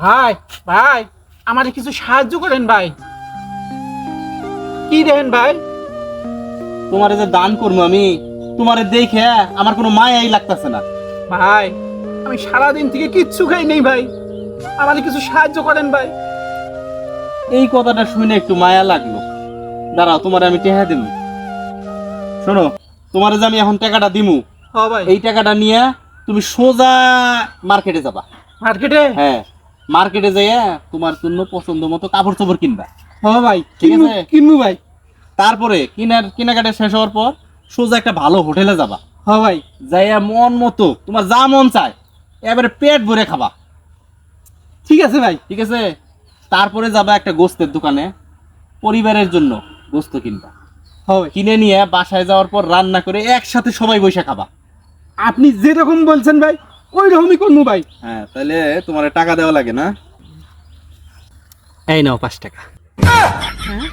ভাই ভাই আমার কিছু সাহায্য করেন ভাই। কি দেন ভাই? তোমারে যে দান করব আমি তোমারে দেখে আমার কোনো মায়াই লাগতেছে না। ভাই আমি সারাদিন থেকে কিচ্ছু খাই নেই ভাই। আমার কিছু সাহায্য করেন ভাই। এই কথাটা শুনে একটু মায়া লাগল। দাঁড়াও তোমারে আমি টেহা দিমু। শোনো তোমারে যে আমি এখন টাকাটা দিমু এই টাকাটা নিয়ে তুমি সোজা মার্কেটে যাবা। মার্কেটে? হ্যাঁ। মার্কেটে যেয়ে তোমার জন্য পছন্দ মতো কাপড় চোপড় কিনবা। হ ভাই ঠিক আছে। কিনবো ভাই। তারপরে কিনার কেনাকাটা শেষ হওয়ার পর সোজা একটা ভালো হোটেলে যাবা। হ ভাই। যাইয়া মন মতো তোমার যা মন চায় এবারে পেট ভরে খাবা। ঠিক আছে ভাই। ঠিক আছে? তারপরে যাবা একটা গোস্তের দোকানে পরিবারের জন্য গোস্ত কিনবা। হ কিনে নিয়ে বাসায় যাওয়ার পর রান্না করে একসাথে সবাই বসে খাবা। আপনি যেরকম বলছেন ভাই ওই রকমই করব ভাই হ্যাঁ তাহলে তোমার টাকা দেওয়া লাগে না? এই নাও পাঁচ টাকা। হ্যাঁ?